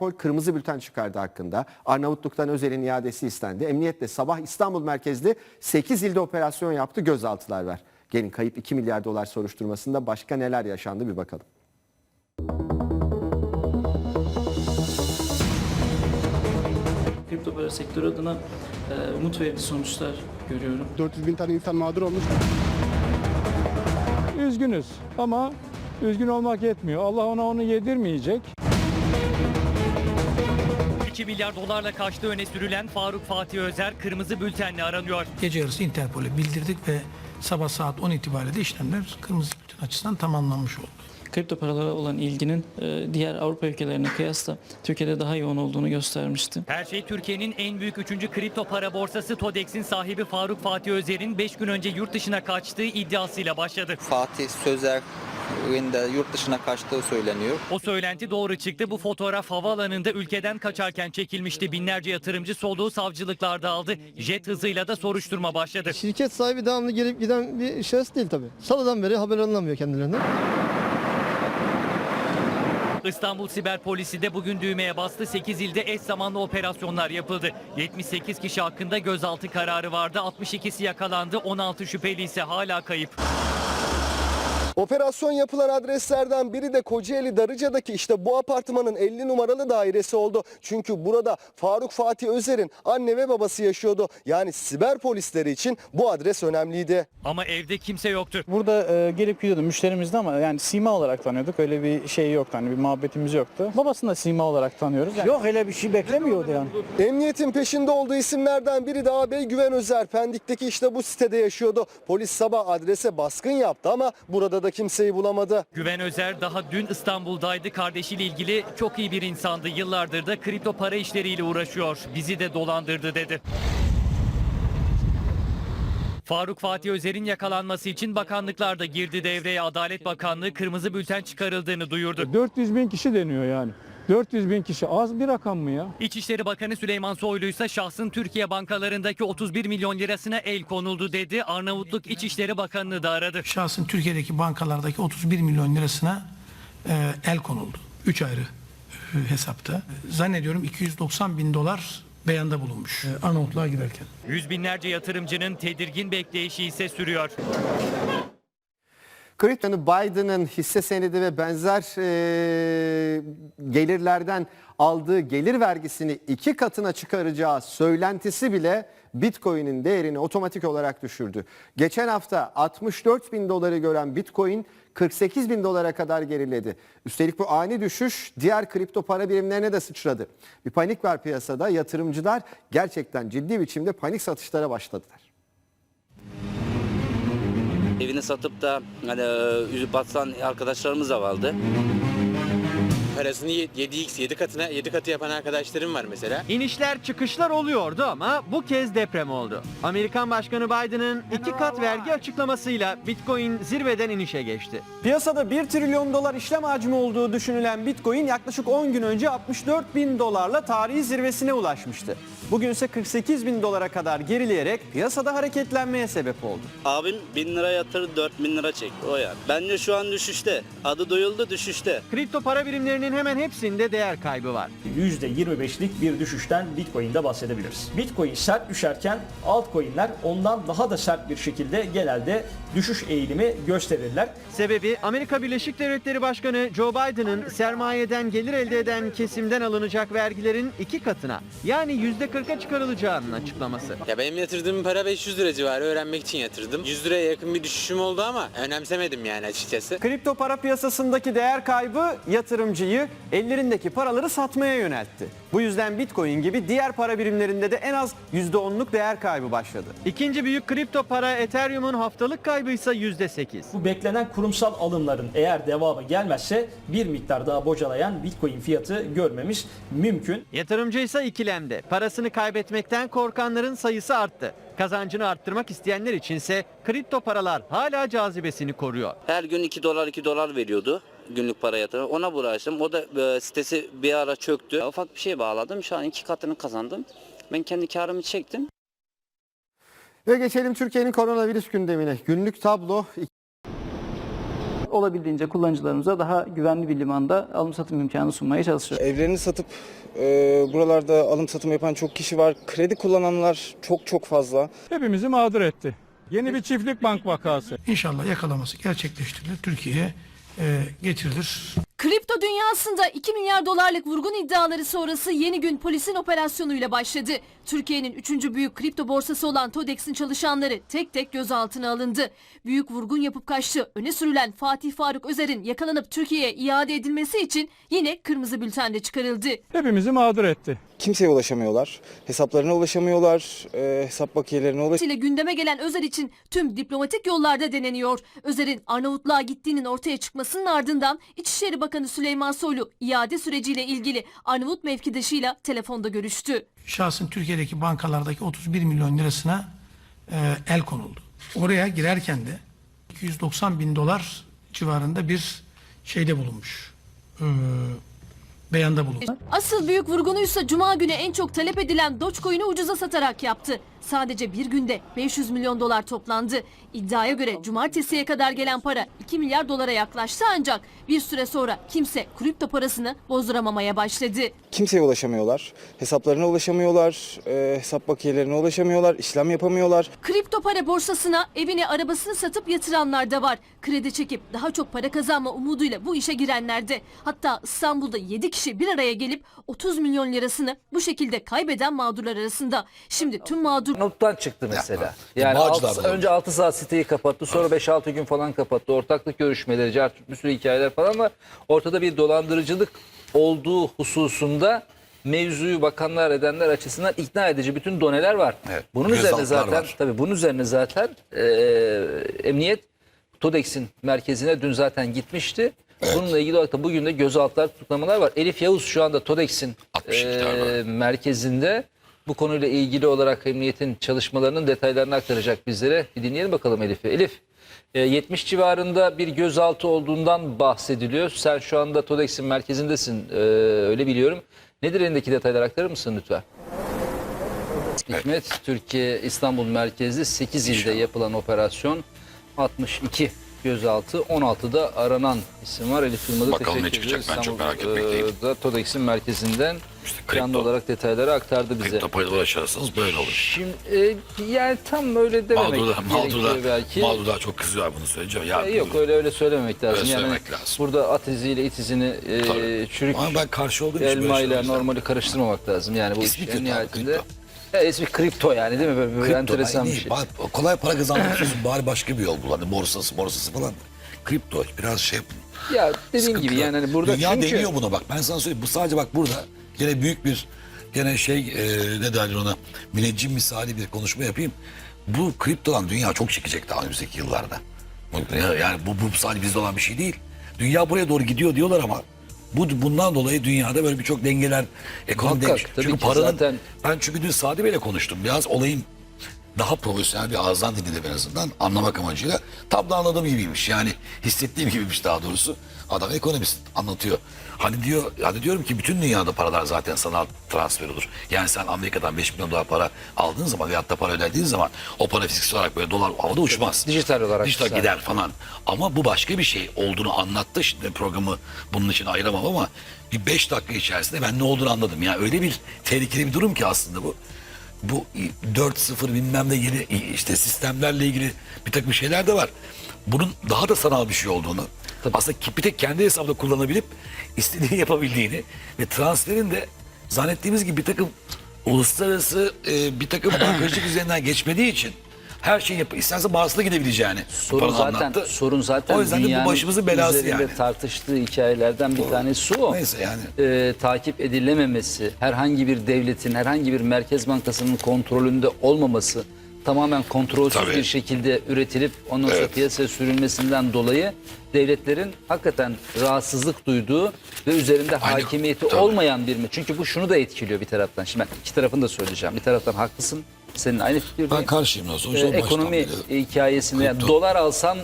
Interpol kırmızı bülten çıkardı hakkında. Arnavutluk'tan Özer'in iadesi istendi. Emniyet de sabah İstanbul merkezli 8 ilde operasyon yaptı gözaltılar ver. Gelin kayıp 2 milyar dolar soruşturmasında başka neler yaşandı bir bakalım. Kripto para sektörü adına e, umut verici sonuçlar görüyorum. 400 bin tane insan mağdur olmuş. Üzgünüz ama üzgün olmak yetmiyor. Allah ona onu yedirmeyecek. 2 milyar dolarla kaçtığı öne sürülen Faruk Fatih Özer kırmızı bültenle aranıyor. Gece yarısı Interpol'e bildirdik ve sabah saat 10 itibariyle de işlemler kırmızı bülten açısından tamamlanmış oldu. Kripto paralara olan ilginin e, diğer Avrupa ülkelerine kıyasla Türkiye'de daha yoğun olduğunu göstermişti. Her şey Türkiye'nin en büyük 3. kripto para borsası Todex'in sahibi Faruk Fatih Özer'in 5 gün önce yurt dışına kaçtığı iddiasıyla başladı. Fatih Sözer'in de yurt dışına kaçtığı söyleniyor. O söylenti doğru çıktı. Bu fotoğraf havaalanında ülkeden kaçarken çekilmişti. Binlerce yatırımcı soluğu savcılıklarda aldı. Jet hızıyla da soruşturma başladı. Şirket sahibi devamlı gelip giden bir şahıs değil tabii. Salıdan beri haber alınamıyor kendilerinden. İstanbul Siber Polisi de bugün düğmeye bastı. 8 ilde eş zamanlı operasyonlar yapıldı. 78 kişi hakkında gözaltı kararı vardı. 62'si yakalandı. 16 şüpheli ise hala kayıp. Operasyon yapılan adreslerden biri de Kocaeli Darıca'daki işte bu apartmanın 50 numaralı dairesi oldu. Çünkü burada Faruk Fatih Özer'in anne ve babası yaşıyordu. Yani siber polisleri için bu adres önemliydi. Ama evde kimse yoktu. Burada e, gelip gidiyordum müşterimizdi ama yani sima olarak tanıyorduk. Öyle bir şey yoktu hani bir muhabbetimiz yoktu. Babasını da sima olarak tanıyoruz. Yani Yok öyle bir şey beklemiyordu yani. Emniyetin peşinde olduğu isimlerden biri de ağabey Güven Özer. Pendik'teki işte bu sitede yaşıyordu. Polis sabah adrese baskın yaptı ama burada da kimseyi bulamadı. Güven Özer daha dün İstanbul'daydı. Kardeşiyle ilgili çok iyi bir insandı. Yıllardır da kripto para işleriyle uğraşıyor. Bizi de dolandırdı dedi. Faruk Fatih Özer'in yakalanması için bakanlıklar da girdi devreye. Adalet Bakanlığı kırmızı bülten çıkarıldığını duyurdu. 400 bin kişi deniyor yani. 400 bin kişi az bir rakam mı ya? İçişleri Bakanı Süleyman Soylu ise şahsın Türkiye bankalarındaki 31 milyon lirasına el konuldu dedi. Arnavutluk İçişleri Bakanı'nı da aradı. Şahsın Türkiye'deki bankalardaki 31 milyon lirasına e, el konuldu. 3 ayrı e, hesapta. Zannediyorum 290 bin dolar beyanda bulunmuş e, Arnavutluğa giderken. Yüz binlerce yatırımcının tedirgin bekleyişi ise sürüyor. Kriptonun Biden'ın hisse senedi ve benzer e, gelirlerden aldığı gelir vergisini iki katına çıkaracağı söylentisi bile Bitcoin'in değerini otomatik olarak düşürdü. Geçen hafta 64 bin doları gören Bitcoin 48 bin dolara kadar geriledi. Üstelik bu ani düşüş diğer kripto para birimlerine de sıçradı. Bir panik var piyasada yatırımcılar gerçekten ciddi biçimde panik satışlara başladılar. Evini satıp da hani üzüp batsan arkadaşlarımız da vardı. Parasını 7x 7 katına 7 katı yapan arkadaşlarım var mesela. İnişler çıkışlar oluyordu ama bu kez deprem oldu. Amerikan Başkanı Biden'ın iki kat vergi açıklamasıyla Bitcoin zirveden inişe geçti. Piyasada 1 trilyon dolar işlem hacmi olduğu düşünülen Bitcoin yaklaşık 10 gün önce 64 bin dolarla tarihi zirvesine ulaşmıştı. Bugün ise 48 bin dolara kadar gerileyerek piyasada hareketlenmeye sebep oldu. Abim 1000 lira yatır 4000 lira çek o yani. Bence şu an düşüşte. Adı duyuldu düşüşte. Kripto para birimlerinin hemen hepsinde değer kaybı var. %25'lik bir düşüşten Bitcoin'de bahsedebiliriz. Bitcoin sert düşerken altcoin'ler ondan daha da sert bir şekilde genelde düşüş eğilimi gösterirler. Sebebi Amerika Birleşik Devletleri Başkanı Joe Biden'ın sermayeden gelir elde eden kesimden alınacak vergilerin iki katına yani %40'a çıkarılacağının açıklaması. Ya benim yatırdığım para 500 lira civarı öğrenmek için yatırdım. 100 liraya yakın bir düşüşüm oldu ama önemsemedim yani açıkçası. Kripto para piyasasındaki değer kaybı yatırımcıyı ellerindeki paraları satmaya yöneltti. Bu yüzden Bitcoin gibi diğer para birimlerinde de en az %10'luk değer kaybı başladı. İkinci büyük kripto para Ethereum'un haftalık kaybı ise %8. Bu beklenen kurumsal alımların eğer devamı gelmezse bir miktar daha bocalayan Bitcoin fiyatı görmemiz mümkün. Yatırımcı ise ikilemde. Parasını kaybetmekten korkanların sayısı arttı. Kazancını arttırmak isteyenler içinse kripto paralar hala cazibesini koruyor. Her gün 2 dolar 2 dolar veriyordu günlük para yatırım. Ona bulaştım. O da e, sitesi bir ara çöktü. Ufak bir şey bağladım. Şu an iki katını kazandım. Ben kendi karımı çektim. Ve geçelim Türkiye'nin koronavirüs gündemine. Günlük tablo olabildiğince kullanıcılarımıza daha güvenli bir limanda alım satım imkanı sunmaya çalışıyoruz. Evlerini satıp e, buralarda alım satım yapan çok kişi var. Kredi kullananlar çok çok fazla. Hepimizi mağdur etti. Yeni bir çiftlik bank vakası. İnşallah yakalaması gerçekleştirilir. Türkiye'ye e, getirilir. Kripto dünyasında 2 milyar dolarlık vurgun iddiaları sonrası yeni gün polisin operasyonuyla başladı. Türkiye'nin 3. büyük kripto borsası olan TODEX'in çalışanları tek tek gözaltına alındı. Büyük vurgun yapıp kaçtı. Öne sürülen Fatih Faruk Özer'in yakalanıp Türkiye'ye iade edilmesi için yine kırmızı bültende çıkarıldı. Hepimizi mağdur etti. Kimseye ulaşamıyorlar. Hesaplarına ulaşamıyorlar. e, hesap bakiyelerine ulaşamıyorlar. ile gündeme gelen Özer için tüm diplomatik yollarda deneniyor. Özer'in Arnavutluğa gittiğinin ortaya çıkmasının ardından İçişleri Bakanı Süleyman Soylu iade süreciyle ilgili Arnavut mevkidaşıyla telefonda görüştü. Şahsın Türkiye'deki bankalardaki 31 milyon lirasına e, el konuldu. Oraya girerken de 290 bin dolar civarında bir şeyde bulunmuş. E, beyanda bulunmuş. Asıl büyük vurgunuysa Cuma günü en çok talep edilen Dogecoin'i ucuza satarak yaptı. Sadece bir günde 500 milyon dolar toplandı. İddiaya göre cumartesiye kadar gelen para 2 milyar dolara yaklaştı ancak bir süre sonra kimse kripto parasını bozduramamaya başladı. Kimseye ulaşamıyorlar. Hesaplarına ulaşamıyorlar. e, hesap bakiyelerine ulaşamıyorlar. işlem yapamıyorlar. Kripto para borsasına evini arabasını satıp yatıranlar da var. Kredi çekip daha çok para kazanma umuduyla bu işe girenler de. Hatta İstanbul'da 7 kişi bir araya gelip 30 milyon lirasını bu şekilde kaybeden mağdurlar arasında. Şimdi tüm mağdur Nottan çıktı mesela. Yani Bağcılar'dan altı- oldu. önce 6 saat siteyi kapattı. Sonra 5-6 gün falan kapattı. Ortaklık görüşmeleri, bir sürü hikayeler falan var. Ortada bir dolandırıcılık olduğu hususunda mevzuyu bakanlar edenler açısından ikna edici bütün doneler var. Evet, Bunun üzerine zaten var. tabii bunun üzerine zaten e, emniyet TODEX'in merkezine dün zaten gitmişti. Bununla ilgili olarak da bugün de gözaltılar tutuklamalar var. Elif Yavuz şu anda TODEX'in 62'ler e, merkezinde bu konuyla ilgili olarak emniyetin çalışmalarının detaylarını aktaracak bizlere. Bir dinleyelim bakalım Elif'i. Elif, e, 70 civarında bir gözaltı olduğundan bahsediliyor. Sen şu anda TODEX'in merkezindesin e, öyle biliyorum. Nedir elindeki detaylar aktarır mısın lütfen? Hikmet, Türkiye İstanbul merkezli 8 ilde yapılan operasyon 62 gözaltı 16'da aranan isim var. Elif Yılmaz'a Bakalım ne teşekkür çıkacak, ben çok merak etmekteyim. e, da TODEX'in merkezinden İşte canlı kripto, olarak detayları aktardı bize. kripto parayla uğraşırsanız böyle olur. Şimdi e, yani tam öyle dememek Mağdurlar, gerekiyor mağdurlar, belki. mağdurlar çok kızıyorlar bunu söyleyince. Ya, E, yok öyle öyle söylememek lazım. Öyle yani söylemek lazım. burada at iziyle it izini e, Tabii. çürük Ama ben karşı olduğum için böyle şeyler izlemem. normali karıştırmamak lazım. Yani bu İsmi en abi, nihayetinde. kripto. Ya, ismi kripto yani değil mi? Böyle, böyle Kripto, enteresan bir şey. ba- Kolay para kazanmak istiyorsun bari başka bir yol bul. Hani borsası borsası falan. Kripto biraz şey Ya dediğim gibi yani hani burada Dünya çünkü deniyor buna bak. Ben sana söyleyeyim. Bu sadece bak burada gene büyük bir gene şey e, ne derler ona müneccim misali bir konuşma yapayım. Bu kriptodan dünya çok çekecek daha önümüzdeki yıllarda. Yani bu, bu sadece bizde olan bir şey değil. Dünya buraya doğru gidiyor diyorlar ama bu bundan dolayı dünyada böyle birçok dengeler ekonomi Muhakkak, dengeler. tabii Çünkü paranın zaten- ben çünkü dün Sadi Bey'le konuştum. Biraz olayın daha profesyonel bir ağızdan dinledim en azından anlamak amacıyla. Tam da anladığım gibiymiş. Yani hissettiğim gibiymiş daha doğrusu. Adam ekonomist anlatıyor. Hani diyor, hani diyorum ki bütün dünyada paralar zaten sanal transfer olur. Yani sen Amerika'dan 5 milyon dolar para aldığın zaman veyahut da para ödediğin zaman o para fiziksel olarak böyle dolar havada uçmaz. Dijital olarak Dijital sadece. gider falan. Ama bu başka bir şey olduğunu anlattı. Şimdi programı bunun için ayıramam ama bir 5 dakika içerisinde ben ne olduğunu anladım. Yani öyle bir tehlikeli bir durum ki aslında bu bu 4-0 bilmem ne yeni işte sistemlerle ilgili bir takım şeyler de var. Bunun daha da sanal bir şey olduğunu aslında ki- bir tek kendi hesabında kullanabilip istediğini yapabildiğini ve transferin de zannettiğimiz gibi bir takım uluslararası e, bir takım bankacılık üzerinden geçmediği için her şeyi yap isterse bağısına gidebileceğini sorun zaten anlattı. sorun zaten o yüzden de bu başımızın belası yani. tartıştığı hikayelerden bir tanesi o. Neyse yani. Ee, takip edilememesi, herhangi bir devletin, herhangi bir merkez bankasının kontrolünde olmaması, tamamen kontrolsüz Tabii. bir şekilde üretilip ondan sonra Evet. piyasaya sürülmesinden dolayı devletlerin hakikaten rahatsızlık duyduğu ve üzerinde Aynı- hakimiyeti tabii. olmayan bir mi? Çünkü bu şunu da etkiliyor bir taraftan. Şimdi ben iki tarafını da söyleyeceğim. Bir taraftan haklısın. Senin aynı fikirdeyim. Ben karşıyım nasıl olsa Ee, ekonomi hikayesinde yani dolar alsan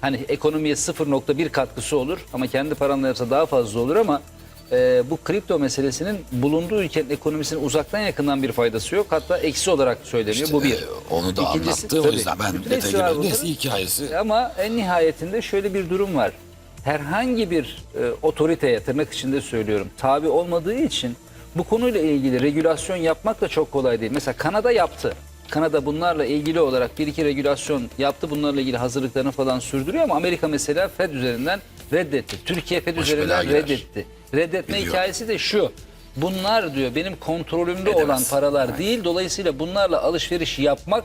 hani ekonomiye 0.1 katkısı olur ama kendi paranla yapsa daha fazla olur ama e, bu kripto meselesinin bulunduğu ülkenin ekonomisine uzaktan yakından bir faydası yok. Hatta eksi olarak söyleniyor. İşte, bu bir. e, onu da İkincisi- anlattı. O tabii, yüzden ben burada. Neyse hikayesi. Ama en nihayetinde şöyle bir durum var. Herhangi bir e, otoriteye tırnak içinde söylüyorum tabi olmadığı için bu konuyla ilgili regülasyon yapmak da çok kolay değil. Mesela Kanada yaptı. Kanada bunlarla ilgili olarak bir iki regülasyon yaptı. Bunlarla ilgili hazırlıklarını falan sürdürüyor ama Amerika mesela Fed üzerinden reddetti. Türkiye Fed Baş üzerinden reddetti. Reddetme Biliyorum. hikayesi de şu. Bunlar diyor benim kontrolümde Edemez. olan paralar Evet. değil. Dolayısıyla bunlarla alışveriş yapmak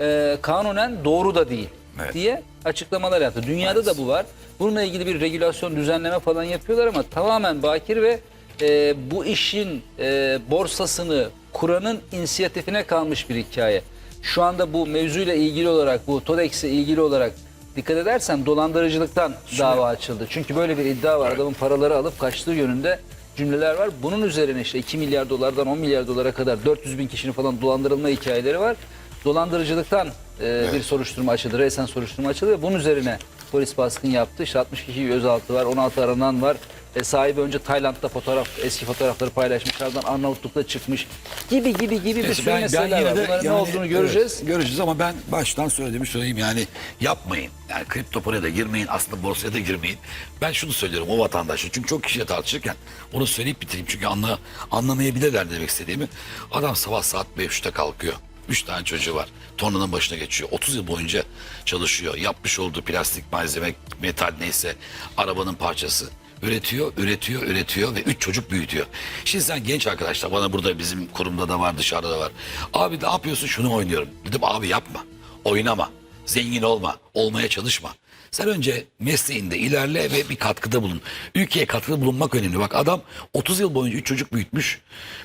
e, kanunen doğru da değil Evet. diye açıklamalar yaptı. Dünyada da bu var. Bununla ilgili bir regülasyon düzenleme falan yapıyorlar ama tamamen bakir ve e, bu işin e, borsasını kuranın inisiyatifine kalmış bir hikaye. Şu anda bu mevzuyla ilgili olarak bu TODEX'e ilgili olarak dikkat edersen dolandırıcılıktan dava açıldı. Çünkü böyle bir iddia var. Adamın paraları alıp kaçtığı yönünde cümleler var. Bunun üzerine işte 2 milyar dolardan 10 milyar dolara kadar 400 bin kişinin falan dolandırılma hikayeleri var. Dolandırıcılıktan e, bir soruşturma açıldı. Resen soruşturma açıldı ve bunun üzerine polis baskın yaptı. İşte 60 kişi gözaltı var, 16 aranan var. E, sahibi önce Tayland'da fotoğraf, eski fotoğrafları paylaşmış. Ardından Arnavutluk'ta çıkmış. Gibi gibi gibi bir Neyse, sürü meseleler var. Bunların ne yani, olduğunu göreceğiz. evet, göreceğiz ama ben baştan söylediğimi söyleyeyim yani yapmayın. Yani kripto paraya da girmeyin aslında borsaya da girmeyin. Ben şunu söylüyorum o vatandaşa çünkü çok kişiyle tartışırken onu söyleyip bitireyim çünkü anla, anlamayabilirler demek istediğimi. Adam sabah saat 5'te kalkıyor. Üç tane çocuğu var. Tornanın başına geçiyor. 30 yıl boyunca çalışıyor. Yapmış olduğu plastik malzeme, metal neyse arabanın parçası. Üretiyor, üretiyor, üretiyor ve üç çocuk büyütüyor. Şimdi sen genç arkadaşlar bana burada bizim kurumda da var dışarıda da var. Abi ne yapıyorsun şunu oynuyorum. Dedim abi yapma. Oynama. Zengin olma. Olmaya çalışma. Sen önce mesleğinde ilerle ve bir katkıda bulun. Ülkeye katkıda bulunmak önemli. Bak adam 30 yıl boyunca 3 çocuk büyütmüş.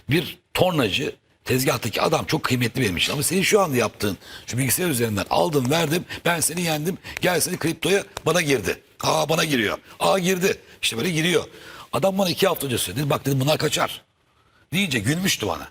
Bir tornacı tezgahtaki adam çok kıymetli benim için. Ama senin şu anda yaptığın şu bilgisayar üzerinden aldım verdim ben seni yendim gel seni kriptoya bana girdi. Aa bana giriyor. Aa girdi. İşte böyle giriyor. Adam bana iki hafta önce söyledi. Bak dedim bunlar kaçar. Deyince gülmüştü bana.